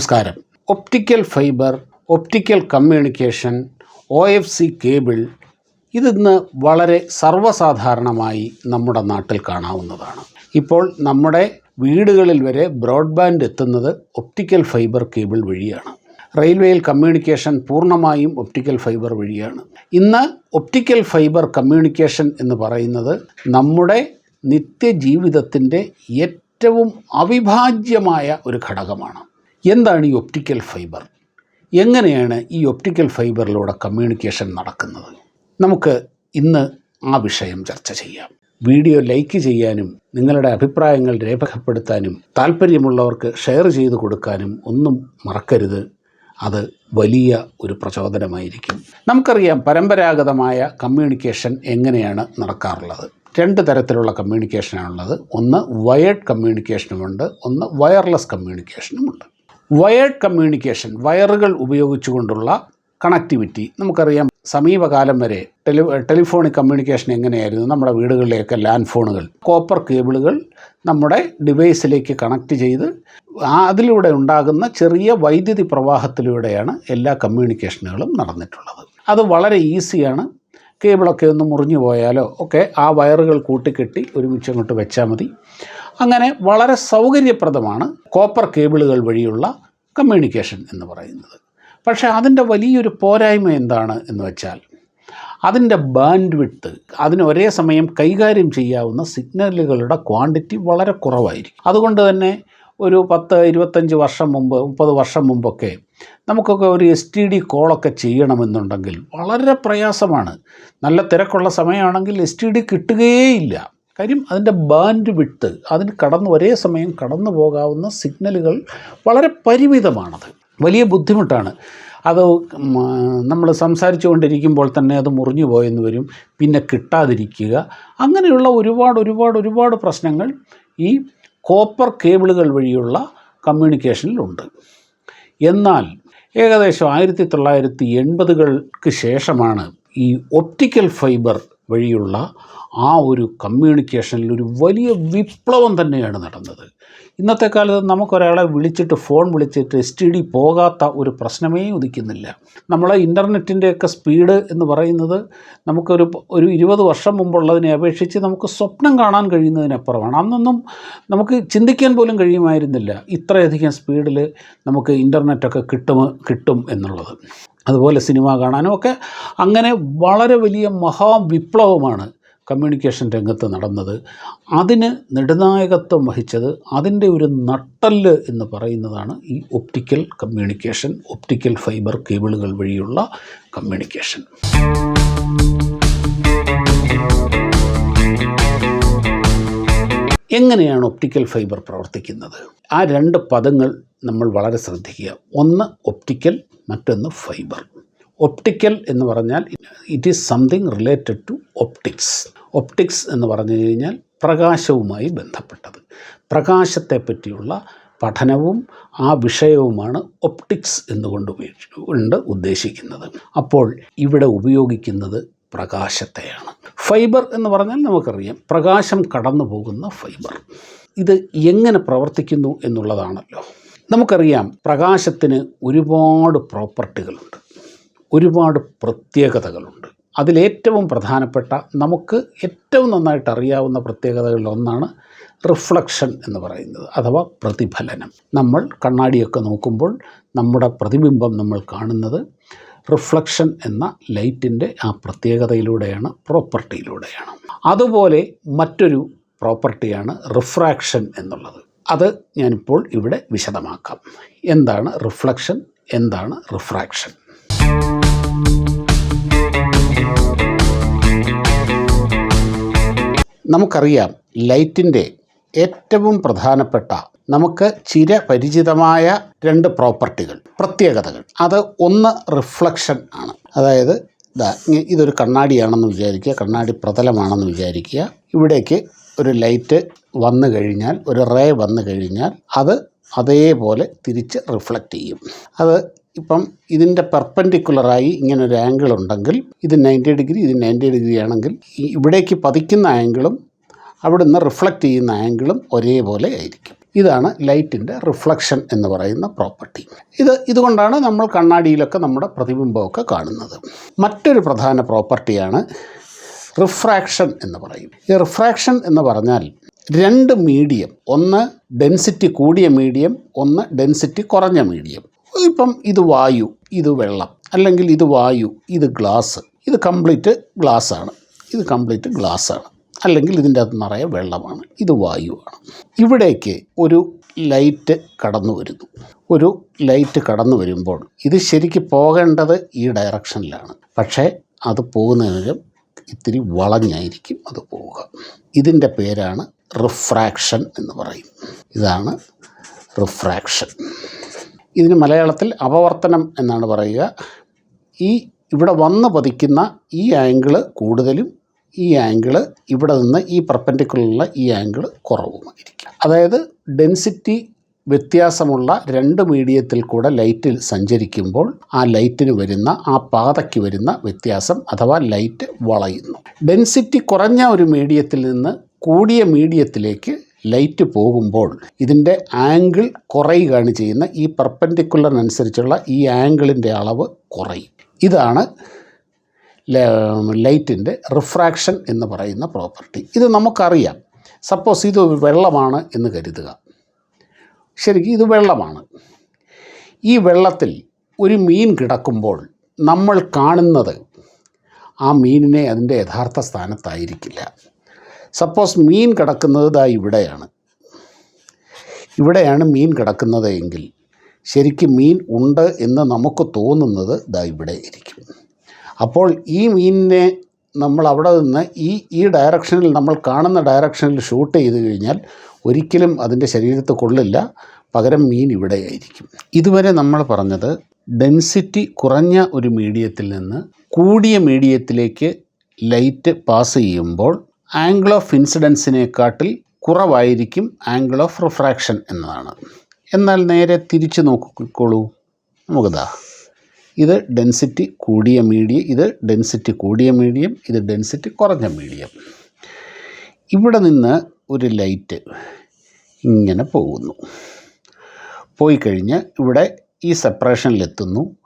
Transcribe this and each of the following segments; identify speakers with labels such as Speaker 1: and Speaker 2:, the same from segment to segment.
Speaker 1: നമസ്കാരം. Optical fibre optical communication O F C cable ഇതിന്ന് വളരെ സർവസാധാരണമായി നമ്മുടെ നാട്ടിൽ കാണാവുന്നതാണ്. ഇപ്പോൾ നമ്മുടെ വീടുകളിൽ വരെ ബ്രോഡ്ബാൻഡ് എത്തുന്നത് ഒപ്റ്റിക്കൽ ഫൈബർ കേബിൾ വഴിയാണ്. റെയിൽവേയിൽ കമ്മ്യൂണിക്കേഷൻ പൂർണമായും ഒപ്റ്റിക്കൽ ഫൈബർ വഴിയാണ്. ഇന്ന് ഒപ്റ്റിക്കൽ ഫൈബർ കമ്മ്യൂണിക്കേഷൻ എന്ന് പറയുന്നത് നമ്മുടെ നിത്യജീവിതത്തിന്റെ ഏറ്റവും അവിഭാജ്യമായ ഒരു ഘടകമാണ്. എന്താണ് ഈ ഒപ്റ്റിക്കൽ ഫൈബർ എങ്ങനെയാണ് ഈ ഒപ്റ്റിക്കൽ ഫൈബറിലൂടെ കമ്മ്യൂണിക്കേഷൻ നടക്കുന്നത്? നമുക്ക് ഇന്ന് ആ വിഷയം ചർച്ച ചെയ്യാം. വീഡിയോ ലൈക്ക് ചെയ്യാനും നിങ്ങളുടെ അഭിപ്രായങ്ങൾ രേഖപ്പെടുത്താനും താല്പര്യമുള്ളവർക്ക് ഷെയർ ചെയ്ത് കൊടുക്കാനും ഒന്നും മറക്കരുത്. അത് വലിയ ഒരു പ്രചോദനമായിരിക്കും. നമുക്കറിയാം പരമ്പരാഗതമായ കമ്മ്യൂണിക്കേഷൻ എങ്ങനെയാണ് നടക്കാറുള്ളത്. രണ്ട് തരത്തിലുള്ള കമ്മ്യൂണിക്കേഷനാണുള്ളത് ഒന്ന് വയർഡ് കമ്മ്യൂണിക്കേഷനുമുണ്ട് ഒന്ന് വയർലെസ് കമ്മ്യൂണിക്കേഷനുമുണ്ട് വയേർഡ് കമ്മ്യൂണിക്കേഷൻ വയറുകൾ ഉപയോഗിച്ചുകൊണ്ടുള്ള കണക്ടിവിറ്റി നമുക്കറിയാം. സമീപകാലം വരെ ടെലി ടെലിഫോണിക് കമ്മ്യൂണിക്കേഷൻ എങ്ങനെയായിരുന്നു? നമ്മുടെ വീടുകളിലെയൊക്കെ ലാൻഡ് ഫോണുകൾ കോപ്പർ കേബിളുകൾ നമ്മുടെ ഡിവൈസിലേക്ക് കണക്ട് ചെയ്ത് അതിലൂടെ ഉണ്ടാകുന്ന ചെറിയ വൈദ്യുതി പ്രവാഹത്തിലൂടെയാണ് എല്ലാ കമ്മ്യൂണിക്കേഷനുകളും നടന്നിട്ടുള്ളത്. അത് വളരെ ഈസിയാണ്. കേബിളൊക്കെ ഒന്ന് മുറിഞ്ഞു പോയാലോ ഒക്കെ ആ വയറുകൾ കൂട്ടിക്കെട്ടി ഒരുമിച്ച് അങ്ങോട്ട് വെച്ചാൽ മതി. അങ്ങനെ വളരെ സൗകര്യപ്രദമാണ് കോപ്പർ കേബിളുകൾ വഴിയുള്ള കമ്മ്യൂണിക്കേഷൻ എന്ന് പറയുന്നത്. പക്ഷേ അതിന്റെ വലിയൊരു പോരായ്മ എന്താണ് എന്ന് വെച്ചാൽ അതിന്റെ ബാൻഡ് വിട്ട് അതിന് ഒരേ സമയം കൈകാര്യം ചെയ്യാവുന്ന സിഗ്നലുകളുടെ ക്വാണ്ടിറ്റി വളരെ കുറവായിരിക്കും. അതുകൊണ്ട് തന്നെ ഒരു പത്ത് ഇരുപത്തഞ്ച് വർഷം മുമ്പ് മുപ്പത് വർഷം മുമ്പൊക്കെ നമുക്കൊക്കെ ഒരു എസ് ടി ഡി കോളൊക്കെ ചെയ്യണമെന്നുണ്ടെങ്കിൽ വളരെ പ്രയാസമാണ്. നല്ല തിരക്കുള്ള സമയമാണെങ്കിൽ എസ് ടി ഡി കിട്ടുകയേയില്ല. കാര്യം അതിന്റെ ബാൻഡ് വിട്ട് അതിന് കടന്ന് ഒരേ സമയം കടന്നു പോകാവുന്ന സിഗ്നലുകൾ വളരെ പരിമിതമാണത്. വലിയ ബുദ്ധിമുട്ടാണ്. അത് നമ്മൾ സംസാരിച്ചു കൊണ്ടിരിക്കുമ്പോൾ തന്നെ അത് മുറിഞ്ഞു പോയെന്ന് വരും. പിന്നെ കിട്ടാതിരിക്കുക. അങ്ങനെയുള്ള ഒരുപാട് ഒരുപാട് ഒരുപാട് പ്രശ്നങ്ങൾ ഈ കോപ്പർ കേബിളുകൾ വഴിയുള്ള കമ്മ്യൂണിക്കേഷനിലുണ്ട്. എന്നാൽ ഏകദേശം ആയിരത്തി തൊള്ളായിരത്തി എൺപതുകൾക്ക് ശേഷമാണ് ഈ ഒപ്റ്റിക്കൽ ഫൈബർ വഴിയുള്ള ആ ഒരു കമ്മ്യൂണിക്കേഷനിൽ ഒരു വലിയ വിപ്ലവം തന്നെയാണ് നടന്നത്. ഇന്നത്തെ കാലത്ത് നമുക്കൊരാളെ വിളിച്ചിട്ട് ഫോൺ വിളിച്ചിട്ട് എസ് ടി ഡി പോകാത്ത ഒരു പ്രശ്നമേ ഉദിക്കുന്നില്ല. നമ്മളെ ഇന്റർനെറ്റിന്റെയൊക്കെ സ്പീഡ് എന്ന് പറയുന്നത് നമുക്കൊരു ഒരു ഇരുപത് വർഷം മുമ്പുള്ളതിനെ അപേക്ഷിച്ച് നമുക്ക് സ്വപ്നം കാണാൻ കഴിയുന്നതിനപ്പുറമാണ്. അന്നൊന്നും നമുക്ക് ചിന്തിക്കാൻ പോലും കഴിയുമായിരുന്നില്ല ഇത്രയധികം സ്പീഡിൽ നമുക്ക് ഇന്റർനെറ്റൊക്കെ കിട്ടും കിട്ടും എന്നുള്ളത്. അതുപോലെ സിനിമ കാണാനും ഒക്കെ അങ്ങനെ വളരെ വലിയ മഹാവിപ്ലവമാണ് കമ്മ്യൂണിക്കേഷൻ രംഗത്ത് നടന്നത്. അതിന് നെടുനായകത്വം വഹിച്ചത് അതിന്റെ ഒരു നട്ടൽ എന്ന് പറയുന്നതാണ് ഈ ഒപ്റ്റിക്കൽ കമ്മ്യൂണിക്കേഷൻ ഒപ്റ്റിക്കൽ ഫൈബർ കേബിളുകൾ വഴിയുള്ള കമ്മ്യൂണിക്കേഷൻ എങ്ങനെയാണ് ഒപ്റ്റിക്കൽ ഫൈബർ പ്രവർത്തിക്കുന്നത്? ആ രണ്ട് പദങ്ങൾ നമ്മൾ വളരെ ശ്രദ്ധിക്കുക. ഒന്ന് ഒപ്റ്റിക്കൽ മറ്റൊന്ന് ഫൈബർ ഒപ്റ്റിക്കൽ എന്ന് പറഞ്ഞാൽ it is something related to optics optics എന്ന് പറഞ്ഞു കഴിഞ്ഞാൽ പ്രകാശവുമായി ബന്ധപ്പെട്ടത്. പ്രകാശത്തെ പറ്റിയുള്ള പഠനവും ആ വിഷയവുമാണ് ഒപ്റ്റിക്സ് എന്നുകൊണ്ട് കൊണ്ട് ഉദ്ദേശിക്കുന്നത്. അപ്പോൾ ഇവിടെ ഉപയോഗിക്കുന്നത് പ്രകാശത്തെയാണ്. ഫൈബർ എന്ന് പറഞ്ഞാൽ നമുക്കറിയാം. പ്രകാശം കടന്നു പോകുന്ന ഫൈബർ. ഇത് എങ്ങനെ പ്രവർത്തിക്കുന്നു എന്നുള്ളതാണല്ലോ. നമുക്കറിയാം പ്രകാശത്തിന് ഒരുപാട് പ്രോപ്പർട്ടികളുണ്ട്. ഒരുപാട് പ്രത്യേകതകളുണ്ട്. അതിലേറ്റവും പ്രധാനപ്പെട്ട നമുക്ക് ഏറ്റവും നന്നായിട്ട് അറിയാവുന്ന പ്രത്യേകതകളിൽ ഒന്നാണ് റിഫ്ലക്ഷൻ എന്ന് പറയുന്നത് അഥവാ പ്രതിഫലനം. നമ്മൾ കണ്ണാടിയൊക്കെ നോക്കുമ്പോൾ നമ്മുടെ പ്രതിബിംബം നമ്മൾ കാണുന്നത് റിഫ്ലക്ഷൻ എന്ന ലൈറ്റിന്റെ ആ പ്രത്യേകതയിലൂടെയാണ് പ്രോപ്പർട്ടിയിലൂടെയാണ്. അതുപോലെ മറ്റൊരു പ്രോപ്പർട്ടിയാണ് റിഫ്രാക്ഷൻ എന്നുള്ളത്. അത് ഞാനിപ്പോൾ ഇവിടെ വിശദമാക്കാം. എന്താണ് റിഫ്ലക്ഷൻ? എന്താണ് റിഫ്രാക്ഷൻ? നമുക്കറിയാം ലൈറ്റിന്റെ ഏറ്റവും പ്രധാനപ്പെട്ട നമുക്ക് ചിരപരിചിതമായ രണ്ട് പ്രോപ്പർട്ടികൾ പ്രത്യേകതകൾ. അത് ഒന്ന് റിഫ്ലക്ഷൻ ആണ്. അതായത് ഇതൊരു കണ്ണാടിയാണെന്ന് വിചാരിക്കുക കണ്ണാടി പ്രതലമാണെന്ന് വിചാരിക്കുക. ഇവിടേക്ക് ഒരു ലൈറ്റ് വന്നു കഴിഞ്ഞാൽ ഒരു റേ വന്നു കഴിഞ്ഞാൽ അത് അതേപോലെ തിരിച്ച് റിഫ്ലക്റ്റ് ചെയ്യും. അത് ഇപ്പം ഇതിന്റെ പെർപ്പൻഡിക്കുലറായി ഇങ്ങനെ ഒരു ആംഗിൾ ഉണ്ടെങ്കിൽ ഇത് നയന്റി ഡിഗ്രി ഇത് നയന്റി ഡിഗ്രി ആണെങ്കിൽ ഇവിടേക്ക് പതിക്കുന്ന ആംഗിളും അവിടുന്ന് റിഫ്ലക്റ്റ് ചെയ്യുന്ന ആംഗിളും ഒരേപോലെ ആയിരിക്കും. ഇതാണ് ലൈറ്റിന്റെ റിഫ്ലക്ഷൻ എന്ന് പറയുന്ന പ്രോപ്പർട്ടി. ഇത് ഇതുകൊണ്ടാണ് നമ്മൾ കണ്ണാടിയിലൊക്കെ നമ്മുടെ പ്രതിബിംബമൊക്കെ കാണുന്നത്. മറ്റൊരു പ്രധാന പ്രോപ്പർട്ടിയാണ് റിഫ്രാക്ഷൻ എന്ന് പറയും. ഈ റിഫ്രാക്ഷൻ എന്ന് പറഞ്ഞാൽ രണ്ട് മീഡിയം ഒന്ന് ഡെൻസിറ്റി കൂടിയ മീഡിയം ഒന്ന് ഡെൻസിറ്റി കുറഞ്ഞ മീഡിയം. ഇപ്പം ഇത് വായു ഇത് വെള്ളം അല്ലെങ്കിൽ ഇത് വായു ഇത് ഗ്ലാസ് ഇത് കംപ്ലീറ്റ് ഗ്ലാസ്സാണ്. ഇത് കംപ്ലീറ്റ് ഗ്ലാസ്സാണ്. അല്ലെങ്കിൽ ഇതിന്റെ അകത്ത് നിറയെ വെള്ളമാണ്. ഇത് വായുവാണ്. ഇവിടേക്ക് ഒരു ലൈറ്റ് കടന്നു വരുന്നു. ഒരു ലൈറ്റ് കടന്നു വരുമ്പോൾ ഇത് ശരിക്ക് പോകേണ്ടത് ഈ ഡയറക്ഷനിലാണ്. പക്ഷേ അത് പോകുന്നതിന് ഇത്തിരി വളഞ്ഞായിരിക്കും അത് പോവുക. ഇതിന്റെ പേരാണ് റിഫ്രാക്ഷൻ എന്ന് പറയും. ഇതാണ് റിഫ്രാക്ഷൻ. ഇതിന് മലയാളത്തിൽ അപവർത്തനം എന്നാണ് പറയുക. ഈ ഇവിടെ വന്ന് പതിക്കുന്ന ഈ ആംഗിൾ കൂടുതലും ഈ ആംഗിൾ ഇവിടെ നിന്ന് ഈ പെർപ്പൻഡിക്കുലറുള്ള ഈ ആംഗിൾ കുറവുമായിരിക്കും. അതായത് ഡെൻസിറ്റി വ്യത്യാസമുള്ള രണ്ട് മീഡിയത്തിൽ കൂടെ ലൈറ്റിൽ സഞ്ചരിക്കുമ്പോൾ ആ ലൈറ്റിന് വരുന്ന ആ പാതയ്ക്ക് വരുന്ന വ്യത്യാസം അഥവാ ലൈറ്റ് വളയുന്നു. ഡെൻസിറ്റി കുറഞ്ഞ ഒരു മീഡിയത്തിൽ നിന്ന് കൂടിയ മീഡിയത്തിലേക്ക് ലൈറ്റ് പോകുമ്പോൾ ഇതിന്റെ ആംഗിൾ കുറയുകയാണ് ചെയ്യുന്ന ഈ പെർപ്പൻഡിക്കുലറിനനുസരിച്ചുള്ള ഈ ആംഗിളിന്റെ അളവ് കുറയും. ഇതാണ് ലൈറ്റിന്റെ റിഫ്രാക്ഷൻ എന്ന് പറയുന്ന പ്രോപ്പർട്ടി. ഇത് നമുക്കറിയാം. സപ്പോസ് ഇത് വെള്ളമാണ് എന്ന് കരുതുക. ശരിക്കും ഇത് വെള്ളമാണ്. ഈ വെള്ളത്തിൽ ഒരു മീൻ കിടക്കുമ്പോൾ നമ്മൾ കാണുന്നത് ആ മീനിനെ അതിന്റെ യഥാർത്ഥ സ്ഥാനത്തായിരിക്കില്ല. സപ്പോസ് മീൻ കിടക്കുന്നത് ദാ ഇവിടെയാണ്. ഇവിടെയാണ് മീൻ കിടക്കുന്നത് എങ്കിൽ ശരിക്കും മീൻ ഉണ്ട് എന്ന് നമുക്ക് തോന്നുന്നത് ദാ ഇവിടെ ഇരിക്കും. അപ്പോൾ ഈ മീനിനെ നമ്മൾ അവിടെ നിന്ന് ഈ ഈ ഡയറക്ഷനിൽ നമ്മൾ കാണുന്ന ഡയറക്ഷനിൽ ഷൂട്ട് ചെയ്ത് കഴിഞ്ഞാൽ ഒരിക്കലും അതിന്റെ ശരീരത്ത് കൊള്ളില്ല. പകരം മീൻ ഇവിടെയായിരിക്കും ഇതുവരെ നമ്മൾ പറഞ്ഞത് ഡെൻസിറ്റി കുറഞ്ഞ ഒരു മീഡിയത്തിൽ നിന്ന് കൂടിയ മീഡിയത്തിലേക്ക് ലൈറ്റ് പാസ് ചെയ്യുമ്പോൾ ആംഗിൾ ഓഫ് ഇൻസിഡൻസിനെക്കാട്ടിൽ കുറവായിരിക്കും ആംഗിൾ ഓഫ് റിഫ്രാക്ഷൻ എന്നതാണ്. എന്നാൽ നേരെ തിരിച്ചു നോക്കിക്കോളൂ. നമുക്കിതാ. ഇത് ഡെൻസിറ്റി കൂടിയ മീഡിയം ഇത് ഡെൻസിറ്റി കൂടിയ മീഡിയം ഇത് ഡെൻസിറ്റി കുറഞ്ഞ മീഡിയം. ഇവിടെ നിന്ന് ഒരു ലൈറ്റ് ഇങ്ങനെ പോകുന്നു. പോയി കഴിഞ്ഞ് ഇവിടെ ഈ സെപ്പറേഷനിലെത്തുന്നു.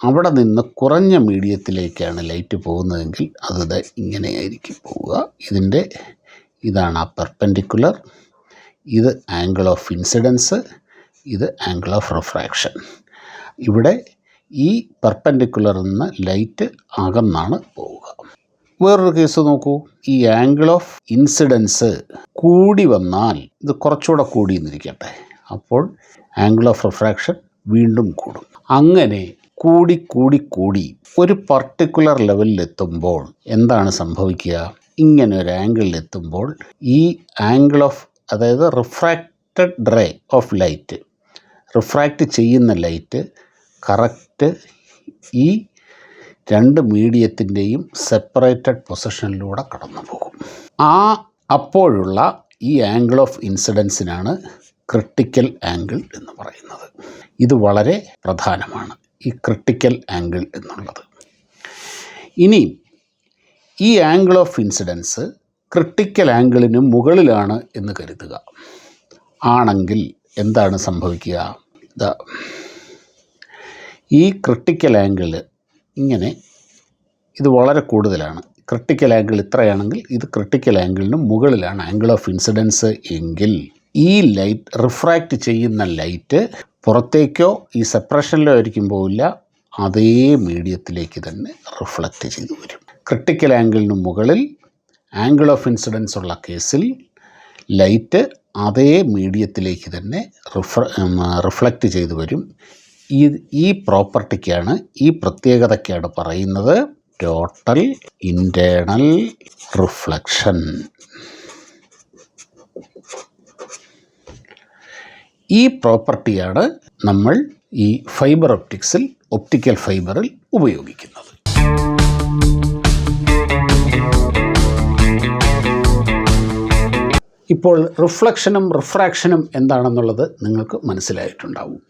Speaker 1: അവിടെ നിന്ന് കുറഞ്ഞ മീഡിയത്തിലേക്കാണ് ലൈറ്റ് പോകുന്നതെങ്കിൽ അത് ഇങ്ങനെയായിരിക്കും പോവുക. ഇതിന്റെ ഇതാണ് ആ പെർപെൻഡിക്കുലർ ഇത് ആംഗിൾ ഓഫ് ഇൻസിഡൻസ് ഇത് ആംഗിൾ ഓഫ് റിഫ്രാക്ഷൻ ഇവിടെ ഈ പെർപെൻഡിക്കുലറിൽ നിന്ന് ലൈറ്റ് അകന്നാണ് പോവുക. വേറൊരു കേസ് നോക്കൂ. ഈ ആംഗിൾ ഓഫ് ഇൻസിഡൻസ് കൂടി വന്നാൽ ഇത് കുറച്ചുകൂടെ കൂടി എന്നിരിക്കട്ടെ അപ്പോൾ ആംഗിൾ ഓഫ് റിഫ്രാക്ഷൻ വീണ്ടും കൂടും. അങ്ങനെ കൂടി കൂടി കൂടി ഒരു പർട്ടിക്കുലർ ലെവലിലെത്തുമ്പോൾ എന്താണ് സംഭവിക്കുക? ഇങ്ങനെ ഒരു ആംഗിളിൽ എത്തുമ്പോൾ ഈ ആംഗിൾ ഓഫ് അതായത് refracted ray of light refract ചെയ്യുന്ന ലൈറ്റ് കറക്റ്റ് ഈ രണ്ട് മീഡിയത്തിന്റെയും സെപ്പറേറ്റഡ് പൊസിഷനിലൂടെ കടന്നു പോകും ആ അപ്പോഴുള്ള ഈ ആംഗിൾ ഓഫ് ഇൻസിഡൻസിനാണ് ക്രിട്ടിക്കൽ ആംഗിൾ എന്ന് പറയുന്നത്. ഇത് വളരെ പ്രധാനമാണ്. ഈ ക്രിട്ടിക്കൽ ആംഗിൾ എന്നുള്ളത്. ഇനി ഈ ആംഗിൾ ഓഫ് ഇൻസിഡൻസ് ക്രിട്ടിക്കൽ ആംഗിളിന് മുകളിലാണ് എന്ന് കരുതുക. ആണെങ്കിൽ എന്താണ് സംഭവിക്കുക? ഇതാ ഈ ക്രിട്ടിക്കൽ ആംഗിൾ ഇങ്ങനെ ഇത് വളരെ കൂടുതലാണ്. ക്രിട്ടിക്കൽ ആംഗിൾ ഇത്രയാണെങ്കിൽ ഇത് ക്രിട്ടിക്കൽ ആംഗിളിന് മുകളിലാണ്. ആംഗിൾ ഓഫ് ഇൻസിഡൻസ് എങ്കിൽ ഈ ലൈറ്റ് റിഫ്രാക്റ്റ് ചെയ്യുന്ന ലൈറ്റ് പുറത്തേക്കോ ഈ സെപ്പറേഷനിലോ ആയിരിക്കും പോവില്ല. അതേ മീഡിയത്തിലേക്ക് തന്നെ റിഫ്ലക്റ്റ് ചെയ്തു വരും. ക്രിട്ടിക്കൽ ആംഗിളിന് മുകളിൽ ആംഗിൾ ഓഫ് ഇൻസിഡൻസ് ഉള്ള കേസിൽ ലൈറ്റ് അതേ മീഡിയത്തിലേക്ക് തന്നെ റിഫ്ര റിഫ്ലക്റ്റ് ചെയ്തു വരും. ഈ ഈ പ്രോപ്പർട്ടിക്കാണ് ഈ പ്രത്യേകതയ്ക്കാണ് പറയുന്നത്. ടോട്ടൽ ഇന്റേണൽ റിഫ്ലക്ഷൻ ഈ പ്രോപ്പർട്ടിയാണ് നമ്മൾ ഈ ഫൈബർ ഒപ്റ്റിക്സിൽ ഒപ്റ്റിക്കൽ ഫൈബറിൽ ഉപയോഗിക്കുന്നത്. ഇപ്പോൾ റിഫ്ലക്ഷനും റിഫ്രാക്ഷനും എന്താണെന്നുള്ളത് നിങ്ങൾക്ക് മനസ്സിലായിട്ടുണ്ടാവും.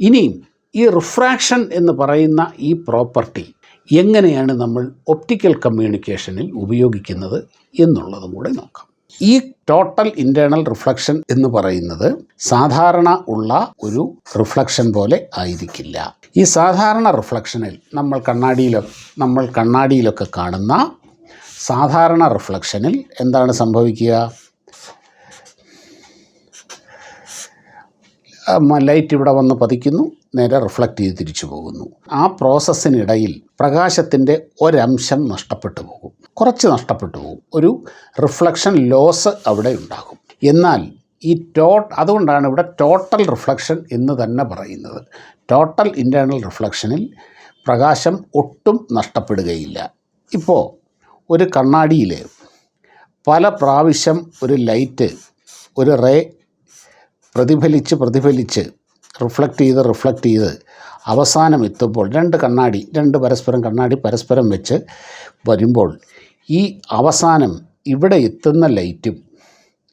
Speaker 1: ഇനിയും ഈ റിഫ്രാക്ഷൻ എന്ന് പറയുന്ന ഈ പ്രോപ്പർട്ടി എങ്ങനെയാണ് നമ്മൾ ഒപ്റ്റിക്കൽ കമ്മ്യൂണിക്കേഷനിൽ ഉപയോഗിക്കുന്നത് എന്നുള്ളതും കൂടെ നോക്കാം. ഈ ടോട്ടൽ ഇന്റേർണൽ റിഫ്ലക്ഷൻ എന്ന് പറയുന്നത് സാധാരണ ഉള്ള ഒരു റിഫ്ലക്ഷൻ പോലെ ആയിരിക്കില്ല. ഈ സാധാരണ റിഫ്ലക്ഷനിൽ നമ്മൾ കണ്ണാടിയിലൊ നമ്മൾ കണ്ണാടിയിലൊക്കെ കാണുന്ന സാധാരണ റിഫ്ലക്ഷനിൽ എന്താണ് സംഭവിക്കുക? ലൈറ്റ് ഇവിടെ വന്ന് പതിക്കുന്നു നേരെ റിഫ്ലക്റ്റ് ചെയ്ത് തിരിച്ചു പോകുന്നു. ആ പ്രോസസ്സിനിടയിൽ പ്രകാശത്തിന്റെ ഒരംശം നഷ്ടപ്പെട്ടു പോകും. കുറച്ച് നഷ്ടപ്പെട്ടു പോകും. ഒരു റിഫ്ലക്ഷൻ ലോസ് അവിടെ ഉണ്ടാകും. എന്നാൽ ഈ ടോട്ട് അതുകൊണ്ടാണ് ഇവിടെ ടോട്ടൽ റിഫ്ലക്ഷൻ എന്ന് തന്നെ പറയുന്നത്. ടോട്ടൽ ഇന്റേർണൽ റിഫ്ലക്ഷനിൽ പ്രകാശം ഒട്ടും നഷ്ടപ്പെടുകയില്ല. ഇപ്പോൾ ഒരു കണ്ണാടിയിൽ പല പ്രാവശ്യം ഒരു ലൈറ്റ് ഒരു റേ പ്രതിഫലിച്ച് പ്രതിഫലിച്ച് റിഫ്ലക്റ്റ് ചെയ്ത് റിഫ്ലക്റ്റ് ചെയ്ത് അവസാനം എത്തുമ്പോൾ രണ്ട് കണ്ണാടി രണ്ട് പരസ്പരം കണ്ണാടി പരസ്പരം വെച്ച് വരുമ്പോൾ ഈ അവസാനം ഇവിടെ എത്തുന്ന ലൈറ്റും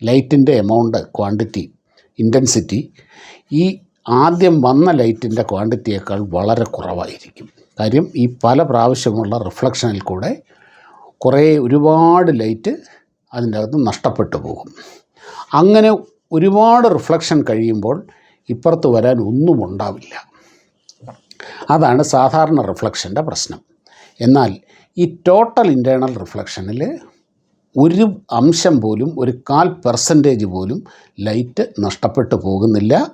Speaker 1: ലൈറ്റിന്റെ എമൗണ്ട് ക്വാണ്ടിറ്റി ഇന്റൻസിറ്റി ഈ ആദ്യം വന്ന ലൈറ്റിന്റെ ക്വാണ്ടിറ്റിയേക്കാൾ വളരെ കുറവായിരിക്കും. കാര്യം ഈ പല പ്രാവശ്യമുള്ള റിഫ്ലക്ഷനിൽ കൂടെ കുറേ ഒരുപാട് ലൈറ്റ് അതിന്റെ അകത്ത് നഷ്ടപ്പെട്ടു പോകും. അങ്ങനെ ഒരുപാട് റിഫ്ലക്ഷൻ കഴിയുമ്പോൾ ഇപ്പുറത്ത് വരാൻ ഒന്നും ഉണ്ടാവില്ല. അതാണ് സാധാരണ റിഫ്ലക്ഷന്റെ പ്രശ്നം. എന്നാൽ ഈ ടോട്ടൽ ഇന്റേർണൽ റിഫ്ലക്ഷനിൽ ഒരു അംശം പോലും ഒരു കാൽ പെർസെന്റേജ് പോലും ലൈറ്റ് നഷ്ടപ്പെട്ടു പോകുന്നില്ല.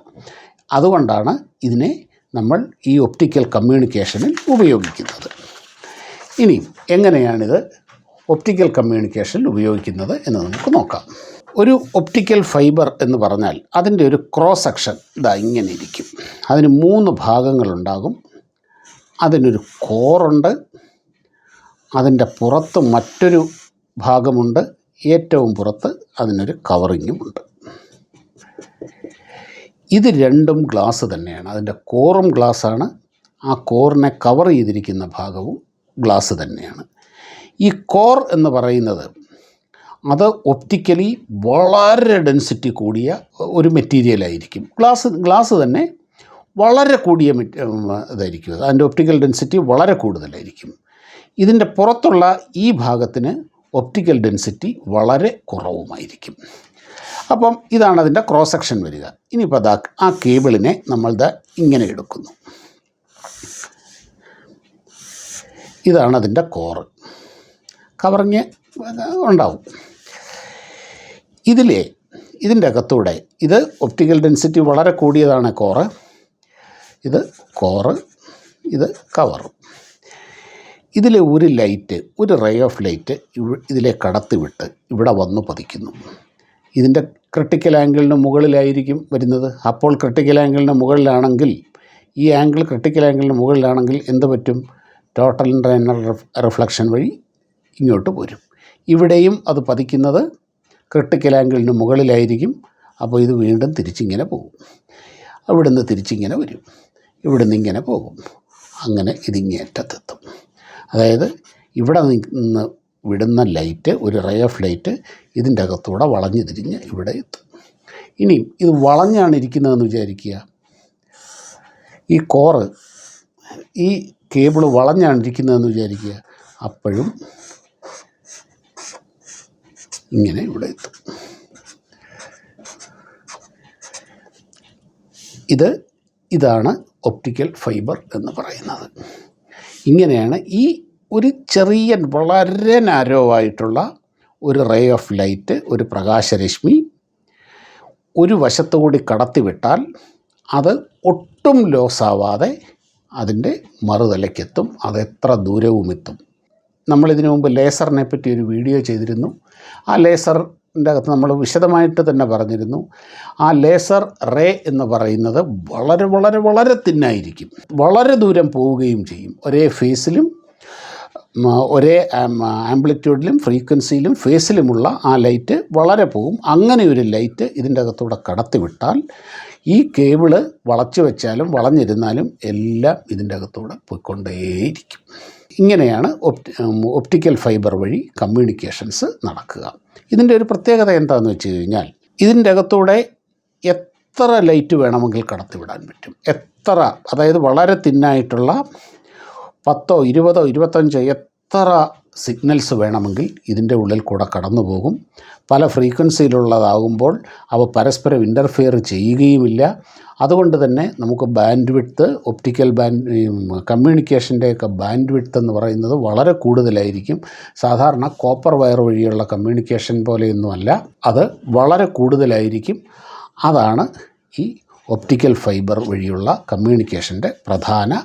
Speaker 1: അതുകൊണ്ടാണ് ഇതിനെ നമ്മൾ ഈ ഒപ്റ്റിക്കൽ കമ്മ്യൂണിക്കേഷനിൽ ഉപയോഗിക്കുന്നത്. ഇനി എങ്ങനെയാണിത് ഒപ്റ്റിക്കൽ കമ്മ്യൂണിക്കേഷനിൽ ഉപയോഗിക്കുന്നത് എന്ന് നമുക്ക് നോക്കാം. ഒരു ഒപ്റ്റിക്കൽ ഫൈബർ എന്ന് പറഞ്ഞാൽ അതിന്റെ ഒരു ക്രോസ് സെക്ഷൻ ഇതാ ഇങ്ങനെ ഇരിക്കും. അതിന് മൂന്ന് ഭാഗങ്ങളുണ്ടാകും അതിനൊരു കോറുണ്ട് അതിന്റെ പുറത്ത് മറ്റൊരു ഭാഗമുണ്ട്. ഏറ്റവും പുറത്ത് അതിനൊരു കവറിങ്ങുമുണ്ട് ഇത് രണ്ടും ഗ്ലാസ് തന്നെയാണ്. അതിന്റെ കോറും ഗ്ലാസ്സാണ് ആ കോറിനെ കവർ ചെയ്തിരിക്കുന്ന ഭാഗവും ഗ്ലാസ് തന്നെയാണ്. ഈ കോർ എന്ന് പറയുന്നത് അത് ഒപ്റ്റിക്കലി വളരെ ഡെൻസിറ്റി കൂടിയ ഒരു മെറ്റീരിയലായിരിക്കും ഗ്ലാസ് ഗ്ലാസ് തന്നെ വളരെ കൂടിയ ഇതായിരിക്കും. അതിന്റെ ഒപ്റ്റിക്കൽ ഡെൻസിറ്റി വളരെ കൂടുതലായിരിക്കും. ഇതിന്റെ പുറത്തുള്ള ഈ ഭാഗത്തിന് ഒപ്റ്റിക്കൽ ഡെൻസിറ്റി വളരെ കുറവുമായിരിക്കും. അപ്പം ഇതാണ് അതിന്റെ ക്രോസ് സെക്ഷൻ വരിക. ഇനിയിപ്പോൾ അതാ ആ കേബിളിനെ നമ്മൾ ദാ ഇങ്ങനെ എടുക്കുന്നു. ഇതാണ് അതിന്റെ കോറ് കവറിങ് ഉണ്ടാവും. ഇതിലെ ഇതിന്റെ അകത്തൂടെ ഇത് ഒപ്റ്റിക്കൽ ഡെൻസിറ്റി വളരെ കൂടിയതാണ് കോറ് ഇത് കോറ് ഇത് കവറ് ഇതിലെ ഒരു ലൈറ്റ് ഒരു റേ ഓഫ് ലൈറ്റ് ഇതിലെ കടത്തിവിട്ട് ഇവിടെ വന്ന് പതിക്കുന്നു. ഇതിന്റെ ക്രിട്ടിക്കൽ ആംഗിളിന് മുകളിലായിരിക്കും വരുന്നത്. അപ്പോൾ ക്രിട്ടിക്കൽ ആംഗിളിന് മുകളിലാണെങ്കിൽ ഈ ആംഗിൾ ക്രിട്ടിക്കൽ ആംഗിളിന് മുകളിലാണെങ്കിൽ എന്ത് പറ്റും? ടോട്ടൽ ഇന്റർനൽ റിഫ്ലക്ഷൻ വഴി ഇങ്ങോട്ട് പോരും. ഇവിടെയും അത് പതിക്കുന്നത് ക്രിട്ടിക്കൽ ആംഗിളിന് മുകളിലായിരിക്കും. അപ്പോൾ ഇത് വീണ്ടും തിരിച്ചിങ്ങനെ പോകും. അവിടുന്ന് തിരിച്ചിങ്ങനെ വരും. ഇവിടുന്ന് ഇങ്ങനെ പോകും. അങ്ങനെ ഇതിങ്ങേറ്റത്തെത്തും. അതായത് ഇവിടെ നിന്ന് വിടുന്ന ലൈറ്റ് ഒരു റേ ഓഫ് ലൈറ്റ് ഇതിന്റെ അകത്തൂടെ വളഞ്ഞു തിരിഞ്ഞ് ഇവിടെ എത്തും. ഇനിയും ഇത് വളഞ്ഞാണ് ഇരിക്കുന്നതെന്ന് വിചാരിക്കുക. ഈ കോറ് ഈ കേബിൾ വളഞ്ഞാണ് ഇരിക്കുന്നതെന്ന് വിചാരിക്കുക. അപ്പോഴും ഇങ്ങനെ ഇവിടെ എത്തും. ഇത് ഇതാണ് ഒപ്റ്റിക്കൽ ഫൈബർ എന്ന് പറയുന്നത്. ഇങ്ങനെയാണ് ഈ ഒരു ചെറിയ വളരെ നാരോ ആയിട്ടുള്ള ഒരു റേ ഓഫ് ലൈറ്റ് ഒരു പ്രകാശരശ്മി ഒരു വശത്തുകൂടി കടത്തിവിട്ടാൽ അത് ഒട്ടും ലോസ് ആവാതെ അതിന്റെ മറുതലയ്ക്കെത്തും അത് എത്ര ദൂരവും എത്തും നമ്മളിതിനു മുമ്പ് ലേസറിനെ പറ്റി ഒരു വീഡിയോ ചെയ്തിരുന്നു. ആ ലേസറിന്റെ അകത്ത് നമ്മൾ വിശദമായിട്ട് തന്നെ പറഞ്ഞിരുന്നു. ആ ലേസർ റേ എന്ന് പറയുന്നത് വളരെ വളരെ വളരെ തിന്നായിരിക്കും. വളരെ ദൂരം പോവുകയും ചെയ്യും. ഒരേ ഫേസിലും ഒരേ ആംപ്ലിറ്റ്യൂഡിലും ഫ്രീക്വൻസിയിലും ഫേസിലുമുള്ള ആ ലൈറ്റ് വളരെ പോവും. അങ്ങനെ ഒരു ലൈറ്റ് ഇതിന്റെ അകത്തൂടെ കടത്തിവിട്ടാൽ ഈ കേബിൾ വളച്ചു വെച്ചാലും വളഞ്ഞിരുന്നാലും എല്ലാം ഇതിന്റെ അകത്തൂടെ പോയിക്കൊണ്ടേയിരിക്കും. ഇങ്ങനെയാണ് ഒപ്റ്റി ഒപ്റ്റിക്കൽ ഫൈബർ വഴി കമ്മ്യൂണിക്കേഷൻസ് നടക്കുക. ഇതിന്റെ ഒരു പ്രത്യേകത എന്താണെന്ന് വെച്ച് കഴിഞ്ഞാൽ ഇതിന്റെ അകത്തൂടെ എത്ര ലൈറ്റ് വേണമെങ്കിൽ കടത്തിവിടാൻ പറ്റും. എത്ര അതായത് വളരെ തിന്നായിട്ടുള്ള പത്തോ ഇരുപതോ ഇരുപത്തഞ്ചോ എത്ര സിഗ്നൽസ് വേണമെങ്കിൽ ഇതിന്റെ ഉള്ളിൽ കൂടെ കടന്നു പോകും പല ഫ്രീക്വൻസിയിലുള്ളതാകുമ്പോൾ അവ പരസ്പരം ഇന്റർഫിയർ ചെയ്യുകയുമില്ല. അതുകൊണ്ട് തന്നെ നമുക്ക് ബാൻഡ് വിഡ്ത്ത് ഒപ്റ്റിക്കൽ ബാൻഡ് കമ്മ്യൂണിക്കേഷന്റെയൊക്കെ ബാൻഡ് വിഡ്ത്ത് എന്ന് പറയുന്നത് വളരെ കൂടുതലായിരിക്കും. സാധാരണ കോപ്പർ വയർ വഴിയുള്ള കമ്മ്യൂണിക്കേഷൻ പോലെയൊന്നുമല്ല അത് വളരെ കൂടുതലായിരിക്കും. അതാണ് ഈ ഒപ്റ്റിക്കൽ ഫൈബർ വഴിയുള്ള കമ്മ്യൂണിക്കേഷന്റെ പ്രധാന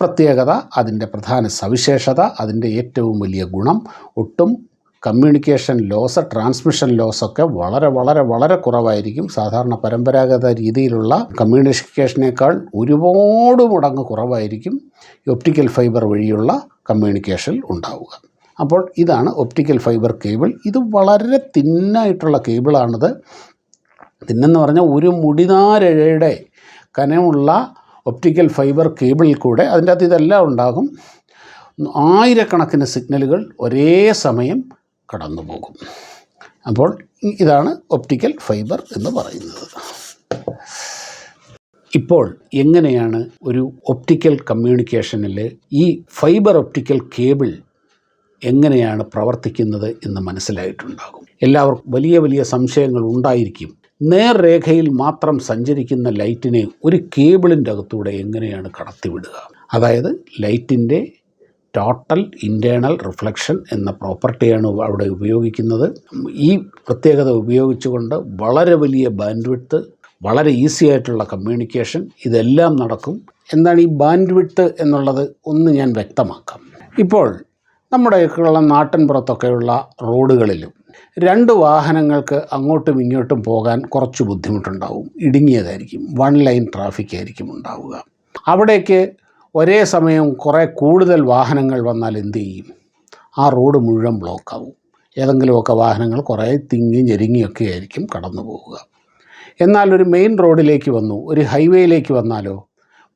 Speaker 1: പ്രത്യേകത അതിന്റെ പ്രധാന സവിശേഷത അതിന്റെ ഏറ്റവും വലിയ ഗുണം. ഒട്ടും കമ്മ്യൂണിക്കേഷൻ ലോസ് ട്രാൻസ്മിഷൻ ലോസ് ഒക്കെ വളരെ വളരെ വളരെ കുറവായിരിക്കും. സാധാരണ പരമ്പരാഗത രീതിയിലുള്ള കമ്മ്യൂണിക്കേഷനേക്കാൾ ഒരുപാട് മടങ്ങ് കുറവായിരിക്കും ഒപ്റ്റിക്കൽ ഫൈബർ വഴിയുള്ള കമ്മ്യൂണിക്കേഷൻ ഉണ്ടാവുക. അപ്പോൾ ഇതാണ് ഒപ്റ്റിക്കൽ ഫൈബർ കേബിൾ ഇത് വളരെ തിന്നായിട്ടുള്ള കേബിളാണിത് തിന്നെന്ന് പറഞ്ഞാൽ ഒരു മുടിനാരഴയുടെ കനമുള്ള ഒപ്റ്റിക്കൽ ഫൈബർ കേബിളിൽ കൂടെ അതിന്റെ അകത്ത് ഇതെല്ലാം ഉണ്ടാകും. ആയിരക്കണക്കിന് സിഗ്നലുകൾ ഒരേ സമയം കടന്നു പോകും അപ്പോൾ ഇതാണ് ഒപ്റ്റിക്കൽ ഫൈബർ എന്ന് പറയുന്നത്. ഇപ്പോൾ എങ്ങനെയാണ് ഒരു ഒപ്റ്റിക്കൽ കമ്മ്യൂണിക്കേഷനിൽ ഈ ഫൈബർ ഒപ്റ്റിക്കൽ കേബിൾ എങ്ങനെയാണ് പ്രവർത്തിക്കുന്നത് എന്ന് മനസ്സിലായിട്ടുണ്ടാകും. എല്ലാവർക്കും വലിയ വലിയ സംശയങ്ങൾ ഉണ്ടായിരിക്കും. നേർരേഖയിൽ മാത്രം സഞ്ചരിക്കുന്ന ലൈറ്റിനെ ഒരു കേബിളിന്റെ അകത്തൂടെ എങ്ങനെയാണ് കടത്തിവിടുക? അതായത് ലൈറ്റിന്റെ ടോട്ടൽ ഇന്റേണൽ റിഫ്ലക്ഷൻ എന്ന പ്രോപ്പർട്ടിയാണ് അവിടെ ഉപയോഗിക്കുന്നത്. ഈ പ്രത്യേകത ഉപയോഗിച്ചുകൊണ്ട് വളരെ വലിയ ബാൻഡ് വിഡ്ത്ത് വളരെ ഈസി ആയിട്ടുള്ള കമ്മ്യൂണിക്കേഷൻ ഇതെല്ലാം നടക്കും. എന്താണ് ഈ ബാൻഡ് വിഡ്ത്ത് എന്നുള്ളത് ഒന്ന് ഞാൻ വ്യക്തമാക്കാം. ഇപ്പോൾ നമ്മുടെയൊക്കെയുള്ള നാട്ടിൻ പുറത്തൊക്കെയുള്ള റോഡുകളിലും രണ്ട് വാഹനങ്ങൾക്ക് അങ്ങോട്ടും ഇങ്ങോട്ടും പോകാൻ കുറച്ച് ബുദ്ധിമുട്ടുണ്ടാവും. ഇടുങ്ങിയതായിരിക്കും വൺ ലൈൻ ട്രാഫിക് ആയിരിക്കും ഉണ്ടാവുക. അവിടേക്ക് ഒരേ സമയം കുറേ കൂടുതൽ വാഹനങ്ങൾ വന്നാൽ എന്ത് ചെയ്യും? ആ റോഡ് മുഴുവൻ ബ്ലോക്കാവും ഏതെങ്കിലുമൊക്കെ വാഹനങ്ങൾ കുറേ തിങ്ങി ഞെരുങ്ങിയൊക്കെ ആയിരിക്കും കടന്നു പോവുക. എന്നാൽ ഒരു മെയിൻ റോഡിലേക്ക് വന്നു ഒരു ഹൈവേയിലേക്ക് വന്നാലോ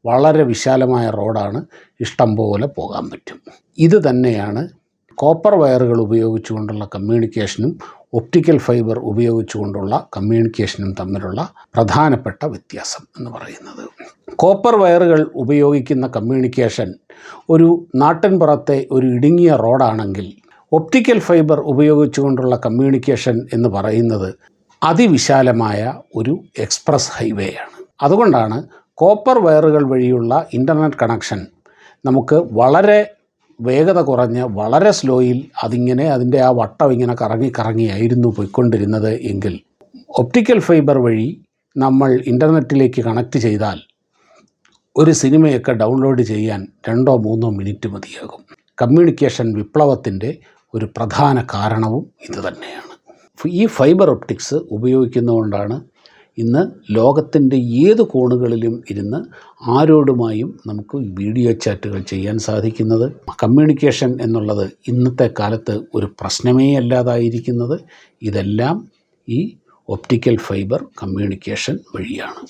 Speaker 1: വളരെ വിശാലമായ റോഡാണ് ഇഷ്ടം പോലെ പോകാൻ പറ്റും. ഇത് തന്നെയാണ് കോപ്പർ വയറുകൾ ഉപയോഗിച്ചുകൊണ്ടുള്ള കമ്മ്യൂണിക്കേഷനും ഒപ്റ്റിക്കൽ ഫൈബർ ഉപയോഗിച്ചുകൊണ്ടുള്ള കമ്മ്യൂണിക്കേഷനും തമ്മിലുള്ള പ്രധാനപ്പെട്ട വ്യത്യാസം എന്ന് പറയുന്നത്. കോപ്പർ വയറുകൾ ഉപയോഗിക്കുന്ന കമ്മ്യൂണിക്കേഷൻ ഒരു നാട്ടിൻപുറത്തെ ഒരു ഇടുങ്ങിയ റോഡാണെങ്കിൽ ഒപ്റ്റിക്കൽ ഫൈബർ ഉപയോഗിച്ചുകൊണ്ടുള്ള കമ്മ്യൂണിക്കേഷൻ എന്ന് പറയുന്നത് അതിവിശാലമായ ഒരു എക്സ്പ്രസ് ഹൈവേ ആണ്. അതുകൊണ്ടാണ് കോപ്പർ വയറുകൾ വഴിയുള്ള ഇന്റർനെറ്റ് കണക്ഷൻ നമുക്ക് വളരെ വേഗത കുറഞ്ഞ് വളരെ സ്ലോയിൽ അതിങ്ങനെ അതിന്റെ ആ വട്ടം ഇങ്ങനെ കറങ്ങി കറങ്ങിയായിരുന്നു പോയിക്കൊണ്ടിരുന്നത് എങ്കിൽ ഒപ്റ്റിക്കൽ ഫൈബർ വഴി നമ്മൾ ഇന്റർനെറ്റിലേക്ക് കണക്ട് ചെയ്താൽ ഒരു സിനിമയൊക്കെ ഡൗൺലോഡ് ചെയ്യാൻ രണ്ടോ മൂന്നോ മിനിറ്റ് മതിയാകും. കമ്മ്യൂണിക്കേഷൻ വിപ്ലവത്തിന്റെ ഒരു പ്രധാന കാരണവും ഇത് തന്നെയാണ്. ഈ ഫൈബർ ഒപ്റ്റിക്സ് ഉപയോഗിക്കുന്നതുകൊണ്ടാണ് ഇന്ന് ലോകത്തിന്റെ ഏത് കോണുകളിലും ഇരുന്ന് ആരോടുമായും നമുക്ക് വീഡിയോ ചാറ്റുകൾ ചെയ്യാൻ സാധിക്കുന്നത്. കമ്മ്യൂണിക്കേഷൻ എന്നുള്ളത് ഇന്നത്തെ കാലത്ത് ഒരു പ്രശ്നമേ അല്ലാതായിരിക്കുന്നത്. ഇതെല്ലാം ഈ ഒപ്റ്റിക്കൽ ഫൈബർ കമ്മ്യൂണിക്കേഷൻ വഴിയാണ്.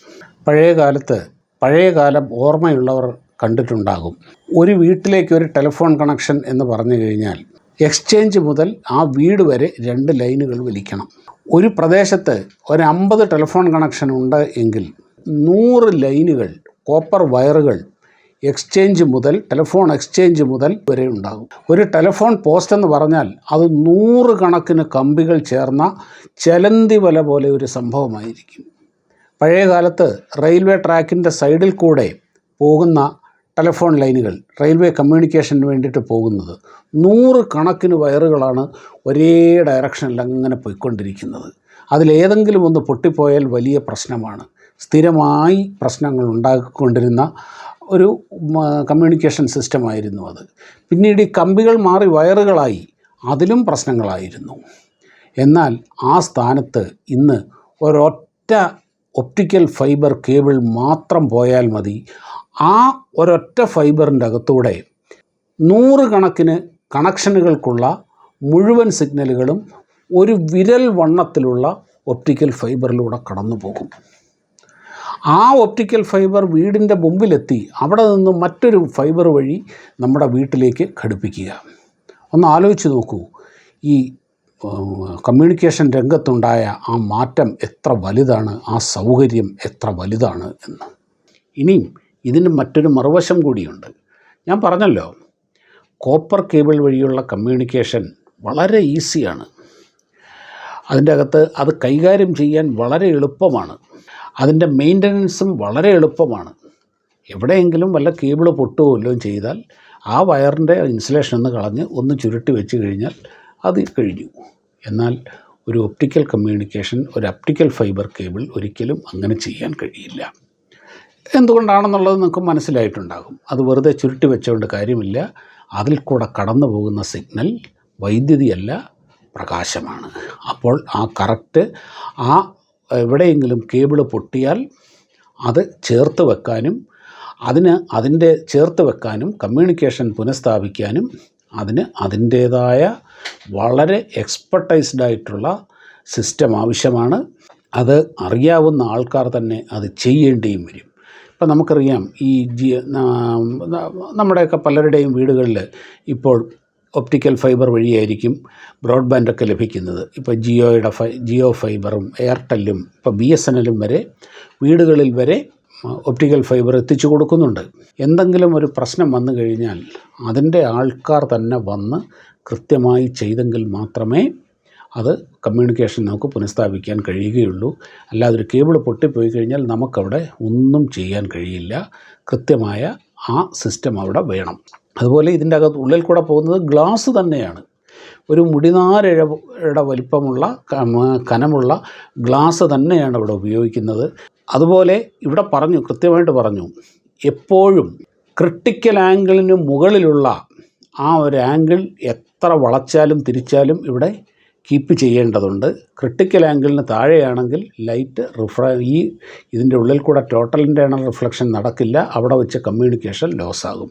Speaker 1: പഴയ കാലത്ത് പഴയ കാലം ഓർമ്മയുള്ളവർ കണ്ടിട്ടുണ്ടാകും. ഒരു വീട്ടിലേക്ക് ഒരു ടെലിഫോൺ കണക്ഷൻ എന്ന് പറഞ്ഞു കഴിഞ്ഞാൽ എക്സ്ചേഞ്ച് മുതൽ ആ വീട് വരെ രണ്ട് ലൈനുകൾ വലിക്കണം. ഒരു പ്രദേശത്ത് ഒരു അമ്പത് ടെലിഫോൺ കണക്ഷൻ ഉണ്ട് എങ്കിൽ നൂറ് ലൈനുകൾ കോപ്പർ വയറുകൾ എക്സ്ചേഞ്ച് മുതൽ ടെലിഫോൺ എക്സ്ചേഞ്ച് മുതൽ വരെ ഉണ്ടാകും. ഒരു ടെലിഫോൺ പോസ്റ്റ് എന്ന് പറഞ്ഞാൽ അത് നൂറ് കണക്കിന് കമ്പികൾ ചേർന്ന ചലന്തി വല പോലെ ഒരു സംഭവമായിരിക്കും. പഴയ കാലത്ത് റെയിൽവേ ട്രാക്കിന്റെ സൈഡിൽ കൂടെ പോകുന്ന ടെലിഫോൺ ലൈനുകൾ റെയിൽവേ കമ്മ്യൂണിക്കേഷന് വേണ്ടിയിട്ട് പോകുന്നത്. നൂറ് കണക്കിന് വയറുകളാണ് ഒരേ ഡയറക്ഷനിൽ അങ്ങനെ പോയിക്കൊണ്ടിരിക്കുന്നത്. അതിലേതെങ്കിലും ഒന്ന് പൊട്ടിപ്പോയാൽ വലിയ പ്രശ്നമാണ്. സ്ഥിരമായി പ്രശ്നങ്ങൾ ഉണ്ടാക്കിക്കൊണ്ടിരുന്ന ഒരു കമ്മ്യൂണിക്കേഷൻ സിസ്റ്റമായിരുന്നു അത്. പിന്നീട് ഈ കമ്പികൾ മാറി വയറുകളായി അതിലും പ്രശ്നങ്ങളായിരുന്നു. എന്നാൽ ആ സ്ഥാനത്ത് ഇന്ന് ഒരൊറ്റ ഒപ്റ്റിക്കൽ ഫൈബർ കേബിൾ മാത്രം പോയാൽ മതി. ആ ഒരൊറ്റ ഫൈബറിന്റെ അകത്തൂടെ നൂറുകണക്കിന് കണക്ഷനുകൾക്കുള്ള മുഴുവൻ സിഗ്നലുകളും ഒരു വിരൽ വണ്ണത്തിലുള്ള ഒപ്റ്റിക്കൽ ഫൈബറിലൂടെ കടന്നു പോകും. ആ ഒപ്റ്റിക്കൽ ഫൈബർ വീടിന്റെ മുമ്പിലെത്തി അവിടെ നിന്ന് മറ്റൊരു ഫൈബർ വഴി നമ്മുടെ വീട്ടിലേക്ക് ഘടിപ്പിക്കുക. ഒന്ന് ആലോചിച്ച് നോക്കൂ. ഈ കമ്മ്യൂണിക്കേഷൻ രംഗത്തുണ്ടായ ആ മാറ്റം എത്ര വലുതാണ് ആ സൗകര്യം എത്ര വലുതാണ് എന്ന്. ഇനിയും ഇതിന് മറ്റൊരു മറുവശം കൂടിയുണ്ട്. ഞാൻ പറഞ്ഞല്ലോ കോപ്പർ കേബിൾ വഴിയുള്ള കമ്മ്യൂണിക്കേഷൻ വളരെ ഈസിയാണ്. അതിന്റെ അകത്ത് അത് കൈകാര്യം ചെയ്യാൻ വളരെ എളുപ്പമാണ്. അതിന്റെ മെയിന്റനൻസും വളരെ എളുപ്പമാണ്. എവിടെയെങ്കിലും വല്ല കേബിൾ പൊട്ടുകയോ ചെയ്താൽ ആ വയറിന്റെ ഇൻസുലേഷൻ ഒന്ന് കളഞ്ഞ് ഒന്ന് ചുരുട്ടി വെച്ച് കഴിഞ്ഞാൽ അത് കഴിഞ്ഞു. എന്നാൽ ഒരു ഒപ്റ്റിക്കൽ കമ്മ്യൂണിക്കേഷൻ ഒരു ഒപ്റ്റിക്കൽ ഫൈബർ കേബിൾ ഒരിക്കലും അങ്ങനെ ചെയ്യാൻ കഴിയില്ല. എന്തുകൊണ്ടാണെന്നുള്ളത് നിങ്ങൾക്ക് മനസ്സിലായിട്ടുണ്ടാകും. അത് വെറുതെ ചുരുട്ടി വെച്ചുകൊണ്ട് കാര്യമില്ല. അതിൽ കൂടെ കടന്നു പോകുന്ന സിഗ്നൽ വൈദ്യുതിയല്ല പ്രകാശമാണ്. അപ്പോൾ ആ കറക്റ്റ് ആ എവിടെയെങ്കിലും കേബിൾ പൊട്ടിയാൽ അത് ചേർത്ത് വെക്കാനും അതിന് അതിന്റെ ചേർത്ത് വെക്കാനും കമ്മ്യൂണിക്കേഷൻ പുനഃസ്ഥാപിക്കാനും അതിന് അതിന്റേതായ വളരെ എക്സ്പെർട്ടൈസ്ഡ് ആയിട്ടുള്ള സിസ്റ്റം ആവശ്യമാണ്. അത് അറിയാവുന്ന ആൾക്കാർ തന്നെ അത് ചെയ്യേണ്ടിയും വരും. ഇപ്പം നമുക്കറിയാം ഈ ജി നമ്മുടെയൊക്കെ പലരുടെയും വീടുകളിൽ ഇപ്പോൾ ഒപ്റ്റിക്കൽ ഫൈബർ വഴിയായിരിക്കും ബ്രോഡ്ബാൻഡൊക്കെ ലഭിക്കുന്നത്. ഇപ്പോൾ ജിയോയുടെ ഫൈ ജിയോ ഫൈബറും എയർടെല്ലും ഇപ്പോൾ ബി എസ് എൻ എല്ലും വരെ വീടുകളിൽ വരെ ഒപ്റ്റിക്കൽ ഫൈബർ എത്തിച്ചു കൊടുക്കുന്നുണ്ട്. എന്തെങ്കിലും ഒരു പ്രശ്നം വന്നു കഴിഞ്ഞാൽ അതിന്റെ ആൾക്കാർ തന്നെ വന്ന് കൃത്യമായി ചെയ്തെങ്കിൽ മാത്രമേ അത് കമ്മ്യൂണിക്കേഷൻ നമുക്ക് പുനഃസ്ഥാപിക്കാൻ കഴിയുകയുള്ളൂ. അല്ലാതെ ഒരു കേബിൾ പൊട്ടിപ്പോയി കഴിഞ്ഞാൽ നമുക്കവിടെ ഒന്നും ചെയ്യാൻ കഴിയില്ല. കൃത്യമായ ആ സിസ്റ്റം അവിടെ വേണം. അതുപോലെ ഇതിന്റെ അകത്ത് ഉള്ളിൽ കൂടെ പോകുന്നത് ഗ്ലാസ് തന്നെയാണ്. ഒരു മുടിനാരഴയുടെ വലിപ്പമുള്ള കനമുള്ള ഗ്ലാസ് തന്നെയാണ് ഇവിടെ ഉപയോഗിക്കുന്നത്. അതുപോലെ ഇവിടെ പറഞ്ഞു കൃത്യമായിട്ട് പറഞ്ഞു എപ്പോഴും ക്രിട്ടിക്കൽ ആംഗിളിന് മുകളിലുള്ള ആ ഒരു ആംഗിൾ എത്ര വളച്ചാലും തിരിച്ചാലും ഇവിടെ കീപ്പ് ചെയ്യേണ്ടതുണ്ട്. ക്രിട്ടിക്കൽ ആംഗിളിന് താഴെയാണെങ്കിൽ ലൈറ്റ് റിഫ്ര ഈ ഇതിന്റെ ഉള്ളിൽ കൂടെ ടോട്ടൽ ഇന്റേണൽ റിഫ്ലക്ഷൻ നടക്കില്ല. അവിടെ വെച്ച് കമ്മ്യൂണിക്കേഷൻ ലോസാകും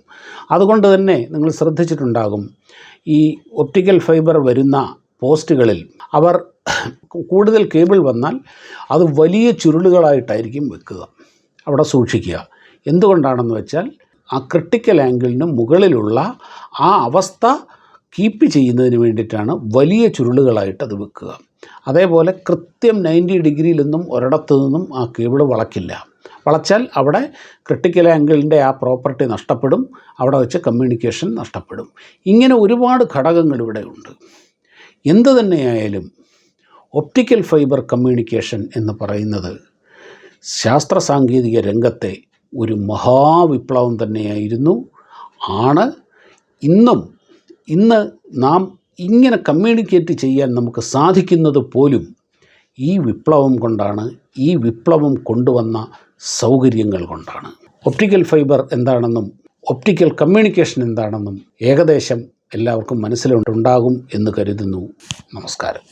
Speaker 1: അതുകൊണ്ട് തന്നെ നിങ്ങൾ ശ്രദ്ധിച്ചിട്ടുണ്ടാകും. ഈ ഒപ്റ്റിക്കൽ ഫൈബർ വരുന്ന പോസ്റ്റുകളിൽ അവർ കൂടുതൽ കേബിൾ വന്നാൽ അത് വലിയ ചുരുളുകളായിട്ടായിരിക്കും വെക്കുക. അവിടെ സൂക്ഷിക്കുക. എന്തുകൊണ്ടാണെന്ന് വെച്ചാൽ ആ ക്രിട്ടിക്കൽ ആംഗിളിന് മുകളിലുള്ള ആ അവസ്ഥ കീപ്പ് ചെയ്യുന്നതിന് വേണ്ടിയിട്ടാണ് വലിയ ചുരുളുകളായിട്ട് അത് വെക്കുക. അതേപോലെ കൃത്യം നയന്റി ഡിഗ്രിയിലൊന്നും ഒരിടത്തു നിന്നും ആ കേബിൾ വളക്കില്ല വളച്ചാൽ അവിടെ ക്രിട്ടിക്കൽ ആംഗിളിന്റെ ആ പ്രോപ്പർട്ടി നഷ്ടപ്പെടും അവിടെ വെച്ച് കമ്മ്യൂണിക്കേഷൻ നഷ്ടപ്പെടും. ഇങ്ങനെ ഒരുപാട് ഘടകങ്ങൾ ഇവിടെ ഉണ്ട്. എന്ത് തന്നെയായാലും ഒപ്റ്റിക്കൽ ഫൈബർ കമ്മ്യൂണിക്കേഷൻ എന്ന് പറയുന്നത് ശാസ്ത്ര സാങ്കേതിക രംഗത്തെ ഒരു മഹാവിപ്ലവം തന്നെയായിരുന്നു. ആണ്. ഇന്നും ഇന്ന് നാം ഇങ്ങനെ കമ്മ്യൂണിക്കേറ്റ് ചെയ്യാൻ നമുക്ക് സാധിക്കുന്നത് പോലും ഈ വിപ്ലവം കൊണ്ടാണ് ഈ വിപ്ലവം കൊണ്ടുവന്ന സൗകര്യങ്ങൾ കൊണ്ടാണ്. ഒപ്റ്റിക്കൽ ഫൈബർ എന്താണെന്നും ഒപ്റ്റിക്കൽ കമ്മ്യൂണിക്കേഷൻ എന്താണെന്നും ഏകദേശം എല്ലാവർക്കും മനസ്സിലുണ്ടാകും എന്ന് കരുതുന്നു. നമസ്കാരം.